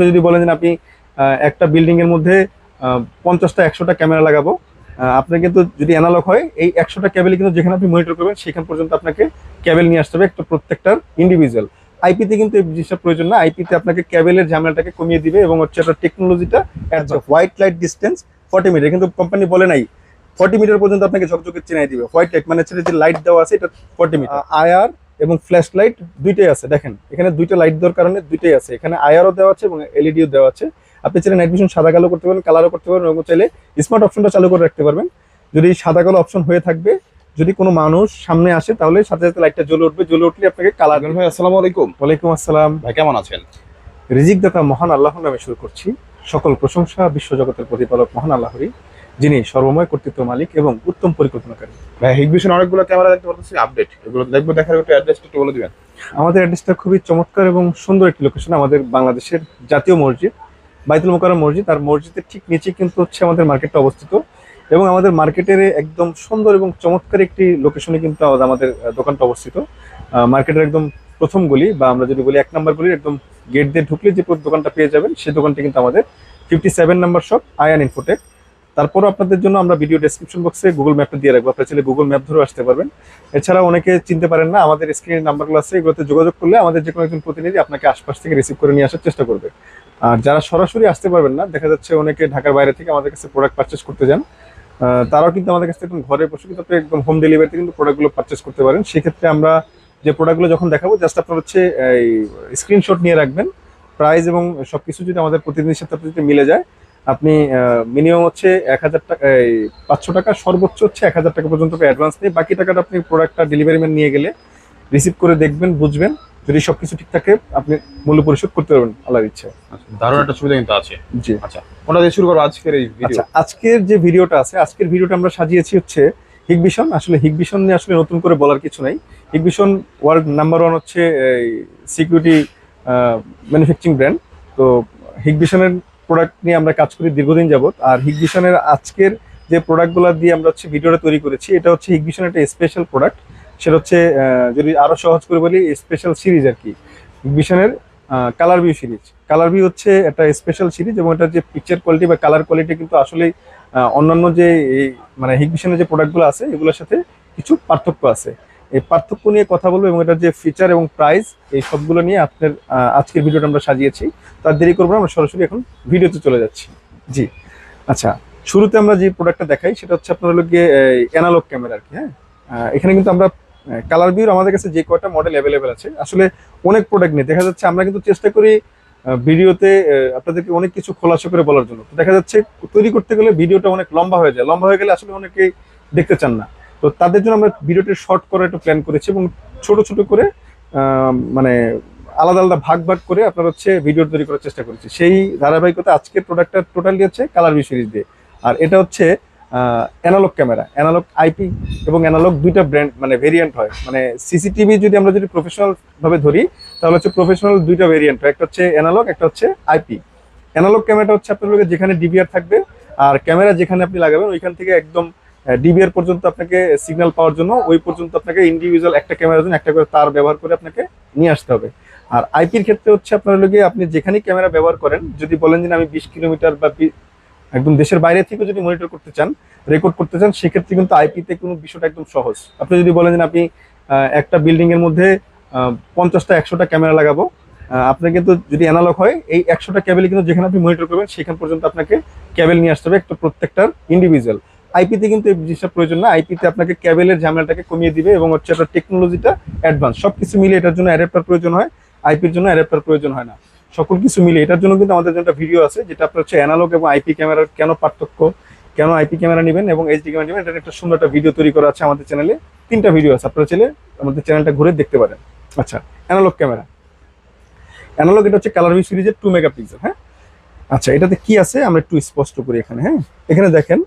আপনি যদি বলেন যে আপনি একটা বিল্ডিং এর মধ্যে পঞ্চাশটা একশোটা ক্যামেরা লাগাবো আপনার কিন্তু যদি অ্যানালগ হয় এই একশোটা ক্যাবেল কিন্তু যেখানে আপনি মনিটর করবেন সেখান পর্যন্ত আপনাকে ক্যাবেল নিয়ে আসতে হবে একটা প্রত্যেকটার ইন্ডিভিজুয়াল আইপিতে কিন্তু এই জিনিসটা প্রয়োজন না। আইপিতে আপনাকে ক্যাবেলের ঝামেলাটাকে কমিয়ে দিবে এবং হচ্ছে একটা টেকনোলজিটা white light distance forty metre কিন্তু কোম্পানি বলে নাই ফর্টি মিটার পর্যন্ত আপনাকে ঝকঝকে চেনাই দিবে। হোয়াইট লাইট মানে যে লাইট দেওয়া আছে এটা ফর্টি মিটার আয়ার এবং ফ্ল্যাশ লাইট দুইটাই আছে দেখেন। এখানে দুইটা লাইট দেওয়ার কারণে দুইটাই আছে। এখানে আয়ারও দেওয়া আছে এবং এলইডিও দেওয়া আছে। আপনি চাইলে নাইট ভিশন সাদা কালো করতে পারবেন কালারও করতে পারবেন এবং চাইলে স্মার্ট অপশনটা চালু করে রাখতে পারবেন। যদি সাদা কালো অপশন হয়ে থাকবে যদি কোনো মানুষ সামনে আসে তাহলে সাথে সাথে লাইটটা জ্বলে উঠবে। জ্বলে উঠলে আপনাকে কালার ভাই আসসালামু আলাইকুম। ওয়ালাইকুম আসসালাম। ভাই কেমন আছেন? রিজিক দাতা মহান আল্লাহ নামে শুরু করছি। সকল প্রশংসা বিশ্বজগতের প্রতিপালক মহান আল্লাহরই। যিনি সর্বময় কর্তৃত্ব মালিক এবং উত্তম পরিকল্পনাকারী। ভাই হিগভিশন অনেকগুলো ক্যামেরা দেখতে পাচ্ছি আপডেট এগুলো দেখব দেখার একটু অ্যাড্রেসটা একটু বলে দিবেন। আমাদের অ্যাড্রেসটা খুবই চমৎকার এবং সুন্দর একটি লোকেশন আমাদের বাংলাদেশের জাতীয় মসজিদ বাইতুল মোকাররম মসজিদ। আর মসজিদের ঠিক নিচে কিন্তু হচ্ছে আমাদের মার্কেটটা অবস্থিত। এবং আমাদের মার্কেটের একদম সুন্দর এবং চমৎকার একটি লোকেশনে কিন্তু আমাদের আমাদের দোকানটা অবস্থিত। মার্কেটের একদম প্রথম গলি বা আমরা যদি বলি এক নম্বর গলির একদম গেট দিয়ে ঢুকলে যে দোকানটা পেয়ে যাবেন সেই দোকানটা কিন্তু আমাদের fifty seven number shop Ayan Infotech তারপরও আপনাদের জন্য আমরা ভিডিও ডেসক্রিপশন বক্সে গুগল ম্যাপটা দিয়ে রাখব। আপনারা চাইলে গুগল ম্যাপ ধরেও আসতে পারবেন। এছাড়া অনেকে চিনতে পারেন না, আমাদের স্ক্রিনের নাম্বারগুলো আছে, এগুলোতে যোগাযোগ করলে আমাদের যে কোনো একজন প্রতিনিধি আপনাকে আশপাশ থেকে রিসিভ করে নিয়ে আসার চেষ্টা করবে। আর যারা সরাসরি আসতে পারবেন না, দেখা যাচ্ছে অনেকে ঢাকার বাইরে থেকে আমাদের কাছে প্রোডাক্ট পারচেস করতে যান। তারাও কিন্তু আমাদের কাছে একদম ঘরে বসে কিন্তু একদম হোম ডেলিভারিতে কিন্তু প্রোডাক্টগুলো পারচেস করতে পারেন। সেক্ষেত্রে আমরা যে প্রোডাক্টগুলো যখন দেখাবো জাস্ট আপনার হচ্ছে, এই স্ক্রিনশট নিয়ে রাখবেন। প্রাইস এবং সব কিছু যদি আমাদের প্রতিনিধির সাথে যদি মিলে যায় আপনি মিনিমাম হচ্ছে এক হাজার টাকা এই পাঁচশো টাকা সর্বোচ্চ হচ্ছে এক হাজার টাকা পর্যন্ত অ্যাডভান্স নিয়ে বাকি টাকাটা আপনি প্রোডাক্টটা ডেলিভারি ম্যান নিয়ে গেলে রিসিভ করে দেখবেন বুঝবেন যদি সবকিছু ঠিক থাকে আপনি মূল্য পরিশোধ করতে পারবেন আল্লাহর ইচ্ছে আচ্ছা দারুণ একটা সুবিধা কিন্তু আছে। জি। আচ্ছা কোনটা দিয়ে শুরু করব? আজকের এই ভিডিও আচ্ছা আজকের যে ভিডিওটা আছে আজকের ভিডিওটা আমরা সাজিয়েছি হচ্ছে হিগভিশন আসলে হিগভিশন নিয়ে আসলে নতুন করে বলার কিছু নাই। হিগভিশন ওয়ার্ল্ড নাম্বার ওয়ান হচ্ছে সিকিউরিটি ম্যানুফ্যাকচারিং ব্র্যান্ড তো হিগভিশনের প্রোডাক্ট নিয়ে আমরা কাজ করি দীর্ঘদিন যাবত আর হিগভিশনের আজকের যে প্রোডাক্টগুলো দিয়ে আমরা হচ্ছে ভিডিওটা তৈরি করেছি, এটা হচ্ছে হিগভিশনের একটা স্পেশাল প্রোডাক্ট সেটা হচ্ছে যদি আরও সহজ করে বলি স্পেশাল সিরিজ আর কি। হিগভিশনের colour view series colour view হচ্ছে একটা স্পেশাল সিরিজ এবং এটার যে পিকচার কোয়ালিটি বা কালার কোয়ালিটি কিন্তু আসলে অন্যান্য যে মানে হিগভিশনের যে প্রোডাক্টগুলো আছে, এগুলোর সাথে কিছু পার্থক্য আছে। এই পার্থক্য নিয়ে কথা বলব এবং এটার যে ফিচার এবং প্রাইস এই সবগুলো নিয়ে আপনার আজকের ভিডিওটা আমরা সাজিয়েছি। তার দেরি করব আমরা সরাসরি এখন ভিডিওতে চলে যাচ্ছি। জি। আচ্ছা শুরুতে আমরা যে প্রোডাক্টটা দেখাই, সেটা হচ্ছে আপনার হলো গিয়ে অ্যানালগ ক্যামেরা আর কি হ্যাঁ? এখানে কিন্তু আমরা কালার ভিউর আমাদের কাছে যে কয়টা মডেল অ্যাভেলেবেল আছে, আসলে অনেক প্রোডাক্ট নিয়ে। দেখা যাচ্ছে আমরা কিন্তু চেষ্টা করি ভিডিওতে আপনাদেরকে অনেক কিছু খোলাসা করে বলার জন্য। দেখা যাচ্ছে, তৈরি করতে গেলে ভিডিওটা অনেক লম্বা হয়ে যায়। লম্বা হয়ে গেলে আসলে অনেকেই দেখতে চান না। তো তাদের জন্য আমরা ভিডিওটি শর্ট করার একটা প্ল্যান করেছি এবং ছোট ছোট করে মানে আলাদা আলাদা ভাগ ভাগ করে আপনার হচ্ছে ভিডিও তৈরি করার চেষ্টা করেছি। সেই ধারাবাহিকতা আজকের প্রোডাক্টটা টোটালি হচ্ছে কালার ভি সিরিজ দিয়ে। আর এটা হচ্ছে অ্যানালগ ক্যামেরা অ্যানালগ আইপি এবং অ্যানালগ দুইটা ব্র্যান্ড মানে ভেরিয়েন্ট হয়। মানে সিসিটিভি যদি আমরা যদি প্রফেশনাল ভাবে ধরি, তাহলে হচ্ছে প্রফেশনাল দুইটা ভেরিয়েন্ট হয়। একটা হচ্ছে অ্যানালগ একটা হচ্ছে আইপি অ্যানালগ ক্যামেরাটা হচ্ছে আপনার যেখানে ডিবিআর থাকবে, আর ক্যামেরা যেখানে আপনি লাগাবেন, ওইখান থেকে একদম ডিবিআর পর্যন্ত আপনাকে সিগন্যাল পাওয়ার জন্য, ওই পর্যন্ত আপনাকে ইন্ডিভিজুয়াল একটা ক্যামেরার জন্য একটা করে তার ব্যবহার করে আপনাকে নিয়ে আসতে হবে। আর আইপির ক্ষেত্রে হচ্ছে আপনার লগে আপনি যেখানেই ক্যামেরা ব্যবহার করেন, যদি বলেন যে আমি বিশ কিলোমিটার বা একদম দেশের বাইরে থেকে যদি মনিটর করতে চান রেকর্ড করতে চান, সেক্ষেত্রে কিন্তু আইপিতে কোনো বিষয়টা একদম সহজ। আপনি যদি বলেন যে আপনি একটা বিল্ডিং এর মধ্যে পঞ্চাশটা, একশোটা ক্যামেরা লাগাবো আপনার কিন্তু যদি অ্যানালগ হয়, এই একশোটা ক্যাবেল কিন্তু যেখানে আপনি মনিটর করবেন, সেখান পর্যন্ত আপনাকে ক্যাবেল নিয়ে আসতে হবে একটা প্রত্যেকটার ইন্ডিভিজুয়াল আইপিতে কিন্তু এই জিনিসটা প্রয়োজন না। আইপিতে আপনাকে ক্যাবেলের ঝামেলাটাকে কমিয়ে দিবে এবং হচ্ছে আপনার টেকনোলজিটা অ্যাডভান্স সব কিছু মিলে এটার জন্য অ্যাডাপ্টার প্রয়োজন হয় আইপির জন্য অ্যাডাপ্টার প্রয়োজন হয় না। সকল কিছু মিলে এটার জন্য কিন্তু আমাদের জন্য ভিডিও আছে, যেটা আপনার হচ্ছে অ্যানালগ এবং আইপি ক্যামেরার কেন পার্থক্য, কেন আইপি ক্যামেরা নেবেন এবং এইচডি ক্যামেরা নেবেন এটা একটা সুন্দর একটা ভিডিও তৈরি করা আছে আমাদের চ্যানেলে তিনটা ভিডিও আছে, আপনারা চাইলে আমাদের চ্যানেলটা ঘুরে দেখতে পারেন। আচ্ছা অ্যানালগ ক্যামেরা অ্যানালগ এটা হচ্ছে কালার ভি সিরিজের টু মেগাপিক্সেল হ্যাঁ? আচ্ছা এটাতে কি আছে? আমরা একটু স্পষ্ট করি এখানে হ্যাঁ? এখানে দেখেন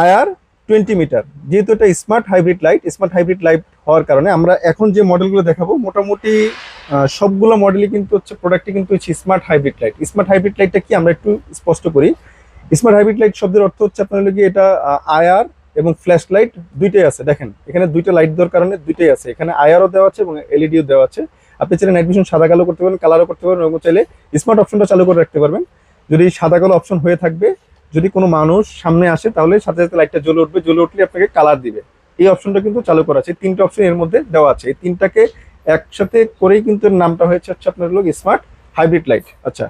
আয়ার টোয়েন্টি মিটার। যেহেতু এটা smart hybrid light smart hybrid light হওয়ার কারণে আমরা এখন যে মডেলগুলো দেখাবো, মোটামুটি সবগুলো মডেলই কিন্তু হচ্ছে প্রোডাক্টটি কিন্তু হচ্ছে smart hybrid light smart hybrid লাইটটা কি আমরা একটু স্পষ্ট করি? স্মার্ট হাইব্রিড লাইট শব্দের অর্থ হচ্ছে আপনার কি এটা আয়ার এবং ফ্ল্যাশ লাইট দুইটাই আছে। দেখেন, এখানে দুইটা লাইট দেওয়ার কারণে দুইটাই আছে। এখানে আয়ারও দেওয়া আছে এবং এলইডিও দেওয়া আছে। আপনি চাইলে নাইট ভিশন সাদা কালো করতে পারবেন কালারও করতে পারবেন এবং চাইলে স্মার্ট অপশনটা চালু করে রাখতে পারবেন। যদি সাদা কালো অপশন হয়ে থাকবে যদি কোনো মানুষ সামনে আসে, তাহলে সাথে সাথে লাইটটা জ্বলে উঠবে। জ্বলে উঠলে আপনাকে কালার দিবে। এই অপশনটা কিন্তু চালু করা আছে। তিনটা অপশন এর মধ্যে দেওয়া আছে। এই তিনটাকে একসাথে করেই কিন্তু নামটা হয়েছে হচ্ছে আপনার লোক স্মার্ট হাইব্রিড লাইট আচ্ছা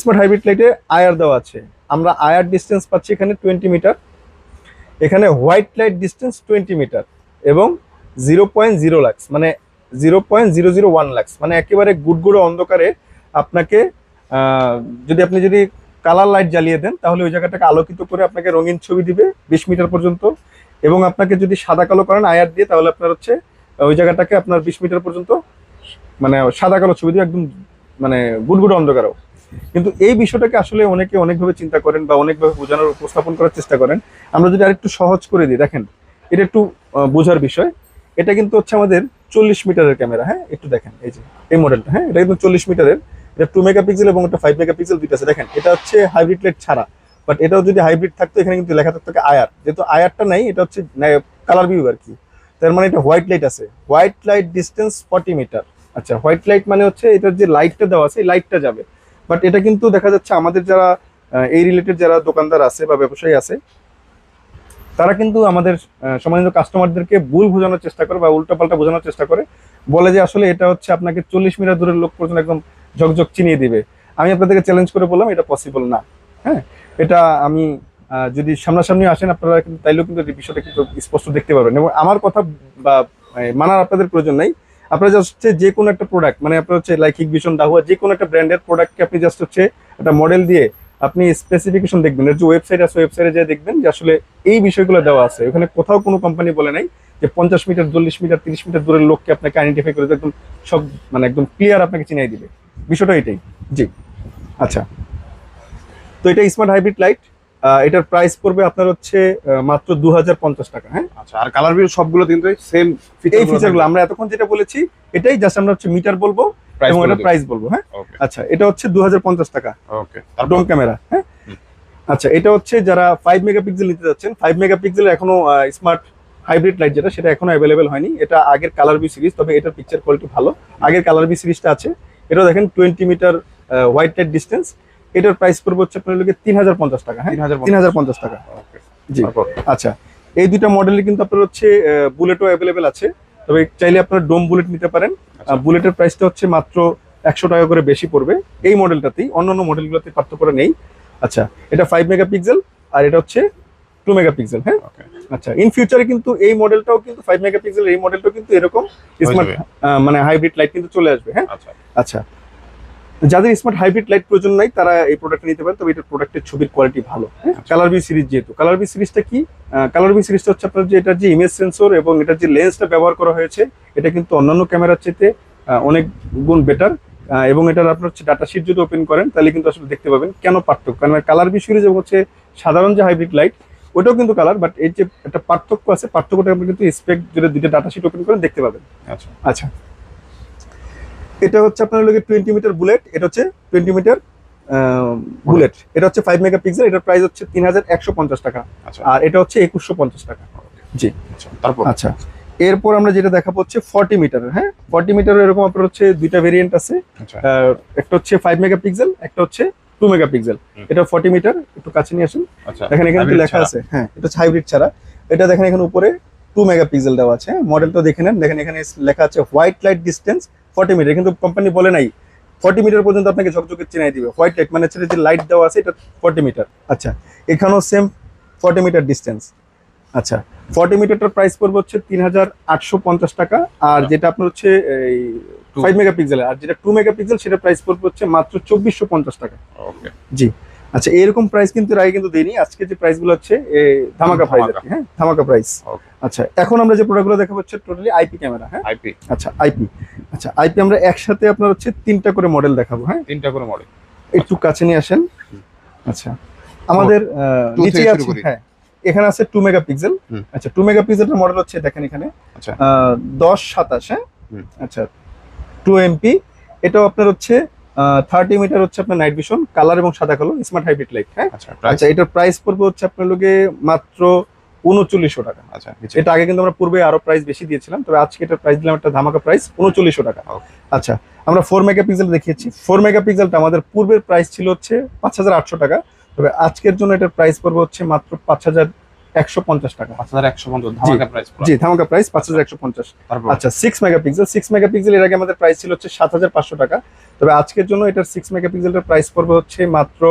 স্মার্ট হাইব্রিড লাইটে আয়ার দেওয়া আছে। আমরা আয়ার ডিস্টেন্স পাচ্ছি এখানে টোয়েন্টি মিটার এখানে white light distance twenty metre এবং জিরো পয়েন্ট জিরো লাক্স মানে zero point zero zero one lux মানে একেবারে গুড গুড়গুড়ো অন্ধকারে আপনাকে যদি আপনি যদি কালার লাইট জ্বালিয়ে দেন, তাহলে ওই জায়গাটাকে আলোকিত করে আপনাকে রঙিন ছবি দিবে বিশ মিটার পর্যন্ত। এবং আপনাকে যদি সাদা কালো করেন আয়ার দিয়ে, তাহলে আপনার হচ্ছে, ওই জায়গাটাকে আপনার বিশ মিটার পর্যন্ত মানে সাদা কালো ছবি দিয়ে একদম মানে গুড়গুড়ো অন্ধকারও কিন্তু এই বিষয়টাকে আসলে অনেকে অনেকভাবে চিন্তা করেন বা অনেকভাবে বোঝানোর, উপস্থাপন করার চেষ্টা করেন। আমরা যদি আরেকটু সহজ করে দিই, দেখেন, এটা একটু বোঝার বিষয়। এটা কিন্তু হচ্ছে আমাদের চল্লিশ মিটারের ক্যামেরা হ্যাঁ একটু দেখেন, এই যে, এই মডেলটা হ্যাঁ এটা কিন্তু চল্লিশ মিটারের। এটা টু মেগাপিক্সেল এবং এটা ফাইভ মেগাপিক্সেল দুইটা আছে। দেখেন এটা হচ্ছে হাইব্রিড লাইট ছাড়া বাট এটাও যদি হাইব্রিড থাকতো এখানে কিন্তু লেখা থাকতো আয়ার। যেহেতু আয়ারটা নাই এটা হচ্ছে কালার ভিউ আর কি। তার মানে এটা হোয়াইট লাইট আছে। White light distance forty metre আচ্ছা হোয়াইট লাইট মানে হচ্ছে এটার যে লাইটটা দেওয়া আছে এই লাইটটা যাবে। বাট এটা কিন্তু দেখা যাচ্ছে আমাদের যারা এই রিলেটেড যারা দোকানদার আছে বা ব্যবসায়ী আছে তারা কিন্তু আমাদের আহ, সম্মানিত কাস্টমারদেরকে ভুল বোঝানোর চেষ্টা করে বা উল্টাপাল্টা বোঝানোর চেষ্টা করে। বলে যে আসলে এটা হচ্ছে আপনাকে চল্লিশ মিটার দূরের লোক পর্যন্ত একদম ঝকঝক চিনিয়ে দিবে। আমি আপনাদেরকে চ্যালেঞ্জ করে বললাম, এটা পসিবল না। হ্যাঁ? এটা আমি যদি সামনাসামনি আসেন, আপনারা কিন্তু, তাইলেও কিন্তু বিষয়টা কিন্তু স্পষ্ট দেখতে পারবেন। এবং আমার কথা বা মানার আপনাদের প্রয়োজন নাই। আপনারা জাস্ট হচ্ছে যে কোনো একটা প্রোডাক্ট মানে আপনার হচ্ছে লাইক হিগভিশন ডাহুয়া যে কোনো একটা ব্র্যান্ডের প্রোডাক্টকে আপনি জাস্ট হচ্ছে একটা মডেল দিয়ে আপনি স্পেসিফিকেশন দেখবেন। এর যে ওয়েবসাইট আছে ওয়েবসাইটে যে দেখবেন যে আসলে এই বিষয়গুলো দেওয়া আছে। ওখানে কোথাও কোনো কোম্পানি বলে নাই যে পঞ্চাশ মিটার চল্লিশ মিটার তিরিশ মিটার দূরের লোককে আপনাকে আইডেন্টিফাই করে একদম সব মানে একদম ক্লিয়ার আপনাকে চিনাই দিবে। বিষয়টা এটাই। জি। আচ্ছা। তো এটা স্মার্ট হাইব্রিড লাইট এটার প্রাইস পড়বে আপনার হচ্ছে মাত্র দু হাজার পঞ্চাশ টাকা হ্যাঁ? আচ্ছা আর কালার ভিউ সবগুলো কিন্তু সেম এই ফিচারগুলো আমরা এতক্ষণ যেটা বলেছি এটাই জাস্ট আমরা হচ্ছে মিটার বলব এবং এটা প্রাইস বলব হ্যাঁ? আচ্ছা এটা হচ্ছে দু টাকা। ওকে ডোম ক্যামেরা হ্যাঁ? আচ্ছা এটা হচ্ছে যারা ফাইভ মেগাপিক্সেল নিতে যাচ্ছেন ফাইভ মেগাপিক্সেল এখনও স্মার্ট হাইব্রিড লাইট যেটা সেটা এখনও অ্যাভেলেবেল হয়নি। এটা আগের কালার বি সিরিজ তবে এটার পিকচার কোয়ালিটি ভালো। আগের কালার বি সিরিজটা আছে। এটা দেখেন twenty metre white light distance এটার প্রাইস পড়বে হচ্ছে আপনার লোকে তিন হাজার পঞ্চাশ টাকা হ্যাঁ? তিন হাজার পঞ্চাশ। টাকা। জি। আচ্ছা। এই দুইটা মডেলে কিন্তু আপনার হচ্ছে বুলেটও অ্যাভেলেবেল আছে। তবে চাইলে আপনার ডোম বুলেট নিতে পারেন। আচ্ছা। বুলেটের প্রাইসটা হচ্ছে মাত্র একশো টাকা করে বেশি পড়বে। এই মডেলটাতেই অন্যান্য মডেলগুলোতে পার্থক্য নেই। আচ্ছা এটা ফাইভ মেগাপিক্সেল আর এটা হচ্ছে টু মেগাপিক্সেল হ্যাঁ? আচ্ছা ইন ফিউচারে কিন্তু এই মডেলটাও কিন্তু ফাইভ মেগাপিক্সেল এই মডেলটাও কিন্তু এরকম স্মার্ট মানে হাইব্রিড লাইট কিন্তু চলে আসবে হ্যাঁ? আচ্ছা। আচ্ছা। যাদের স্মার্ট হাইব্রিড লাইট প্রয়োজন নাই তারা এই প্রোডাক্ট নিতে পারেন তবে এটার প্রোডাক্টের ছবির কোয়ালিটি ভালো কালার বি সিরিজ যেহেতু কালার বি সিরিজটা কি? কালার বি সিরিজটা হচ্ছে আপনার যে এটার যে ইমেজ সেন্সর এবং এটার যে লেন্সটা ব্যবহার করা হয়েছে এটা কিন্তু অন্যান্য ক্যামেরার চেয়ে অনেক গুণ বেটার এবং এটার আপনার হচ্ছে ডাটা শিট যদি ওপেন করেন তাহলে কিন্তু আসলে দেখতে পাবেন কেন পার্থক্য। কারণ কালার বি সিরিজ এবং হচ্ছে সাধারণ যে হাইব্রিড লাইট ওটাও কিন্তু কালার বাট এর যে একটা পার্থক্য আছে পার্থক্যটা আপনি কিন্তু স্পেক যদি দুইটা ডাটা শিট ওপেন করেন দেখতে পাবেন। আচ্ছা। আচ্ছা। এটা হচ্ছে আপনার লোকের টোয়েন্টি মিটার বুলেট এটা হচ্ছে টোয়েন্টি মিটার বুলেট এটা হচ্ছে ফাইভ মেগাপিক্সেল এটার প্রাইস হচ্ছে তিন হাজার একশো পঞ্চাশ টাকা। আচ্ছা। আর এটা হচ্ছে একুশশো পঞ্চাশ টাকা। জি। আচ্ছা তারপর? আচ্ছা। এরপর আমরা যেটা দেখাবো হচ্ছে ফর্টি মিটার হ্যাঁ? ফর্টি মিটার এরকম আপনার হচ্ছে দুইটা ভেরিয়েন্ট আছে। আচ্ছা। একটা হচ্ছে ফাইভ মেগাপিক্সেল একটা হচ্ছে টু মেগাপিক্সেল। এটা ফর্টি মিটার একটু কাছে নিয়ে আসুন। আচ্ছা দেখেন এখানে hybrid লেখা আছে। হ্যাঁ এটা হাইব্রিড ছাড়া। এটা দেখেন এখানে উপরে টু মেগাপিক্সেল দেওয়া আছে। মডেলটা দেখে নেন। দেখেন এখানে লেখা আছে white light distance forty metre কিন্তু কোম্পানি বলে নাই ফর্টি মিটার পর্যন্ত আপনাকে ঝকঝকে চিনাই দিবে। হোয়াইট লাইট মানে যে লাইট দেওয়া আছে এটা ফর্টি মিটার আচ্ছা এখানেও সেম ফর্টি মিটার ডিস্টেন্স আচ্ছা ফর্টি মিটারটার প্রাইস পড়বে হচ্ছে তিন হাজার আটশো পঞ্চাশ টাকা। আর যেটা আপনার হচ্ছে এই. ফাইভ মেগাপিক্সেল আর যেটা টু মেগাপিক্সেল সেটা প্রাইস পড়বে হচ্ছে মাত্র চব্বিশশো পঞ্চাশ টাকা। ওকে জি। আচ্ছা এরকম প্রাইস কিন্তু আগে কিন্তু দেয়নি। আজকে যে প্রাইসগুলো হচ্ছে ধামাকা প্রাইস। হ্যাঁ ধামাকা প্রাইস আচ্ছা এখন আমরা যে প্রোডাক্টগুলো দেখাবো হচ্ছে টোটালি আইপি ক্যামেরা হ্যাঁ? আইপি আচ্ছা আইপি আচ্ছা আইপি আমরা একসাথে আপনার হচ্ছে তিনটা করে মডেল দেখাবো হ্যাঁ? তিনটা করে মডেল একটু কাছে নিয়ে আসেন। আচ্ছা আমাদের নিচে আছে হ্যাঁ এখানে আছে টু মেগাপিক্সেল। আচ্ছা টু মেগাপিক্সেলের মডেল হচ্ছে দেখেন এখানে আচ্ছা। দশ সাতাশ হ্যাঁ? আচ্ছা টু এমপি এটাও আপনার হচ্ছে থার্টি মিটার হচ্ছে আপনার নাইট ভিশন কালার এবং সাদা কালো স্মার্ট হাইব্রিড লাইট হ্যাঁ? আচ্ছা আচ্ছা এটার প্রাইস পড়বে হচ্ছে আপনার লোকে মাত্র উনচল্লিশশো টাকা। আচ্ছা এটা আগে কিন্তু আমরা পূর্বে আরও প্রাইস বেশি দিয়েছিলাম তবে আজকে এটার প্রাইস দিলাম একটা ধামাকা প্রাইস উনচল্লিশশো টাকা। আচ্ছা আমরা ফোর মেগাপিক্সেল দেখিয়েছি। ফোর মেগাপিক্সেলটা আমাদের পূর্বের প্রাইস ছিল হচ্ছে পাঁচ হাজার আটশো টাকা তবে আজকের জন্য এটার প্রাইস পড়বে হচ্ছে মাত্র পাঁচ হাজার একশো পঞ্চাশ টাকা পাঁচ হাজার একশো পঞ্চাশ ধামাকা প্রাইস জি ধামাকা প্রাইস পাঁচ হাজার একশো পঞ্চাশ। আচ্ছা সিক্স মেগাপিক্সেল সিক্স মেগাপিক্সেল এর আগে আমাদের প্রাইস ছিল হচ্ছে সাত হাজার পাঁচশো টাকা। তবে আজকের জন্য এটার সিক্স প্রাইস পড়বে হচ্ছে মাত্র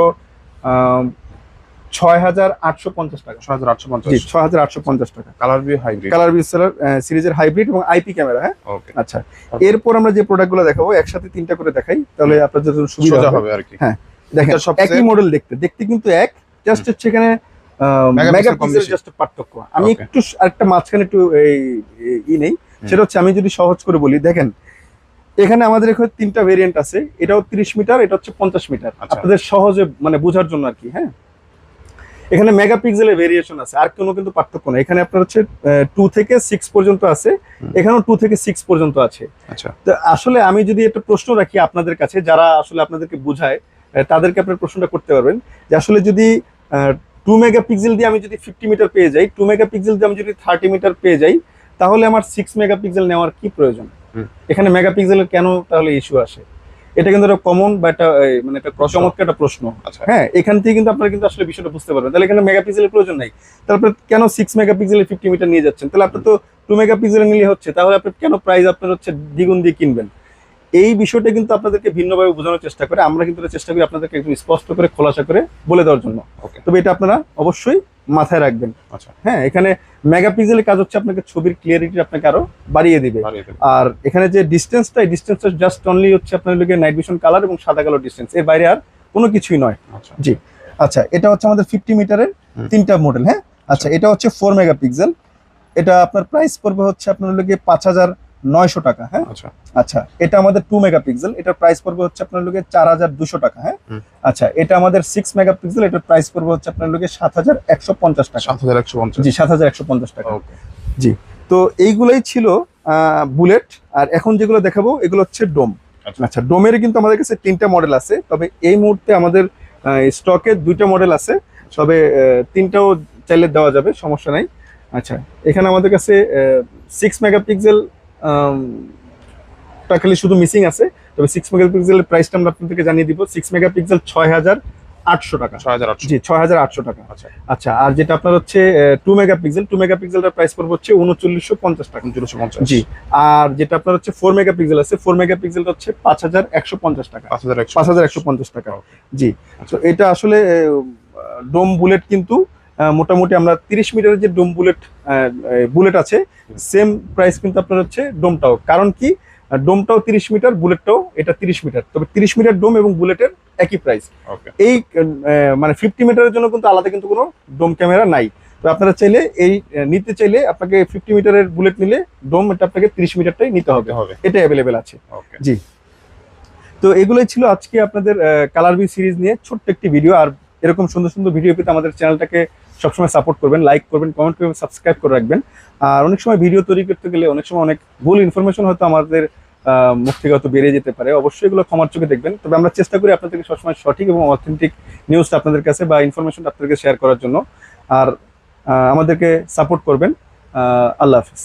ছয় হাজার আটশো পঞ্চাশ টাকা। ছয় হাজার আটশো পঞ্চাশ। ছয় হাজার আটশো পঞ্চাশ টাকা। কালার ভিউ হাইব্রিড কালার বিস্তার সিরিজের হাইব্রিড এবং আইপি ক্যামেরা হ্যাঁ? আচ্ছা এরপর আমরা যে প্রোডাক্টগুলো দেখাবো একসাথে তিনটা করে দেখাই তাহলে আপনাদের জন্য সুবিধা হবে। আর কি। হ্যাঁ। দেখেন একই মডেল দেখতে দেখতে কিন্তু এক জাস্ট হচ্ছে এখানে মেগাপিক্সেল বেশি। জাস্ট পার্থক্য। আমি Okay. একটু আরেকটা মাঝখানে একটু ই নেই। সেটা হচ্ছে আমি যদি সহজ করে বলি দেখেন এখানে আমাদের এখানে তিনটা ভেরিয়েন্ট আছে। এটাও 30 মিটার এটা হচ্ছে 50 মিটার আচ্ছা। আপনাদের সহজে মানে বোঝার জন্য আর কি হ্যাঁ? এখানে মেগাপিক্সেলের ভেরিয়েশন আছে আর কোনো কিন্তু পার্থক্য না এখানে আপনার হচ্ছে টু থেকে সিক্স পর্যন্ত আছে এখানেও টু থেকে সিক্স পর্যন্ত আছে। আচ্ছা। তো আসলে আমি যদি একটা প্রশ্ন রাখি আপনাদের কাছে যারা আসলে আপনাদেরকে বোঝায় তাদেরকে আপনার প্রশ্নটা করতে পারবেন যে আসলে যদি টু মেগাপিক্সেল দিয়ে আমি যদি ফিফটি মিটার পেয়ে যাই টু মেগাপিক্সেল দিয়ে আমি যদি থার্টি মিটার পেয়ে যাই তাহলে আমার সিক্স মেগাপিক্সেল নেওয়ার কি প্রয়োজন। এখানে মেগাপিক্সেলের কেন তাহলে ইস্যু আসে? এটা কিন্তু একটা কমন বা একটা মানে একটা প্রশ্ন। চমৎকার একটা প্রশ্ন। আচ্ছা। হ্যাঁ এখান থেকে কিন্তু আপনারা কিন্তু আসলে বিষয়টা বুঝতে পারবেন। তাহলে এখানে মেগাপিক্সেলের প্রয়োজন নাই। আপনি কেন সিক্স মেগাপিক্সেলের ফিফটি মিটার নিয়ে যাচ্ছেন? তাহলে আপনার তো টু মেগাপিক্সেলের নিলে হচ্ছে তাহলে আপনি কেন প্রাইস আপনার হচ্ছে দ্বিগুণ দিয়ে কিনবেন? এই বিষয়টা কিন্তু আপনাদেরকে ভিন্নভাবে বোঝানোর চেষ্টা করে আমরা কিন্তু চেষ্টা করি আপনাদেরকে একটু স্পষ্ট করে খোলাসা করে বলে দেওয়ার জন্য। তবে এটা আপনারা অবশ্যই মাথায় রাখবেন। আচ্ছা। হ্যাঁ এখানে মেগাপিক্সেলের কাজ হচ্ছে আপনাকে ছবির ক্লিয়ারিটি আপনাকে আরও বাড়িয়ে দিবে। আর এখানে যে ডিস্টেন্সটা এই ডিস্টেন্সটা জাস্ট অনলি হচ্ছে আপনার লোকে নাইট ভিশন কালার এবং সাদা কালো ডিস্টেন্স এর বাইরে আর কোনো কিছুই নয়। আচ্ছা। জি। আচ্ছা এটা হচ্ছে আমাদের ফিফটি মিটারের তিনটা মডেল হ্যাঁ? আচ্ছা এটা হচ্ছে ফোর মেগাপিক্সেল এটা আপনার প্রাইস পড়বে হচ্ছে আপনার লোকে পাঁচ হাজার নয়শো টাকা হ্যাঁ? আচ্ছা। আচ্ছা এটা আমাদের টু মেগাপিক্সেল এটার প্রাইস পড়বে হচ্ছে আপনার লোকে চার হাজার দুশো টাকা হ্যাঁ? আচ্ছা এটা আমাদের সিক্স মেগাপিক্সেল এটার প্রাইস পড়বে হচ্ছে আপনার লোকে সাত হাজার একশো পঞ্চাশ টাকা। সাত হাজার একশো পঞ্চাশ। জি সাত হাজার একশো পঞ্চাশ টাকা। ওকে তো এইগুলোই ছিল বুলেট আর এখন যেগুলো দেখাবো এগুলো হচ্ছে ডোম আচ্ছা। আচ্ছা ডোমের কিন্তু আমাদের কাছে তিনটা মডেল আছে তবে এই মুহূর্তে আমাদের স্টকে দুইটা মডেল আছে তবে তিনটাও চাইলে দেওয়া যাবে সমস্যা নাই। আচ্ছা এখানে আমাদের কাছে সিক্স মেগাপিক্সেল খালি শুধু মিসিং আছে। তবে সিক্স মেগাপিক্সেলের প্রাইসটা আমরা আপনাদেরকে জানিয়ে দিব। সিক্স মেগাপিক্সেল ছয় হাজার আটশো টাকা। ছয় হাজার আটশো। জি ছয় হাজার আটশো টাকা। আচ্ছা। আচ্ছা আর যেটা আপনার হচ্ছে টু মেগাপিক্সেল টু মেগাপিক্সেলটার প্রাইস পড়বে হচ্ছে উনচল্লিশশো পঞ্চাশ টাকা। উনচল্লিশশো পঞ্চাশ। জি আর যেটা আপনার হচ্ছে ফোর মেগাপিক্সেল আছে ফোর মেগাপিক্সেলটা হচ্ছে পাঁচ হাজার একশো পঞ্চাশ টাকা। পাঁচ হাজার একশো পাঁচ হাজার একশো পঞ্চাশ টাকা। জি তো এটা আসলে ডোম বুলেট কিন্তু মোটামুটি আমরা তিরিশ মিটারের যে ডোম বুলেট বুলেট আছে সেম প্রাইস কিন্তু আপনার হচ্ছে ডোমটাও। কারণ কি? ডোমটাও তিরিশ মিটার বুলেটটাও এটা তিরিশ মিটার। তবে তিরিশ মিটার ডোম এবং বুলেটের একই প্রাইস। এই মানে ফিফটি মিটারের জন্য কিন্তু আলাদা কিন্তু কোনো ডোম ক্যামেরা নাই। তো আপনারা চাইলে এই নিতে চাইলে আপনাকে ফিফটি মিটারের বুলেট নিলে ডোম এটা আপনাকে তিরিশ মিটারটাই নিতে হবে। এটা অ্যাভেলেবেল আছে। ওকে তো এগুলোই ছিল আজকে আপনাদের কালার বি সিরিজ নিয়ে ছোট্ট একটি ভিডিও আর এরকম সুন্দর সুন্দর ভিডিও পেতে আমাদের চ্যানেলটাকে সবসময় সাপোর্ট করবেন লাইক করবেন কমেন্ট করবেন সাবস্ক্রাইব করে রাখবেন। আর অনেক সময় ভিডিও তৈরি করতে গেলে অনেক সময় অনেক ভুল ইনফরমেশন হয়তো আমাদের মুখ থেকে হয়তো বেড়ে যেতে পারে। অবশ্যই এগুলো ক্ষমার চোখে দেখবেন। তবে আমরা চেষ্টা করি আপনাদেরকে সবসময় সঠিক এবং অথেন্টিক নিউজটা আপনাদের কাছে বা ইনফরমেশনটা আপনাদেরকে শেয়ার করার জন্য। আর আমাদেরকে সাপোর্ট করবেন। আল্লাহ হাফিজ।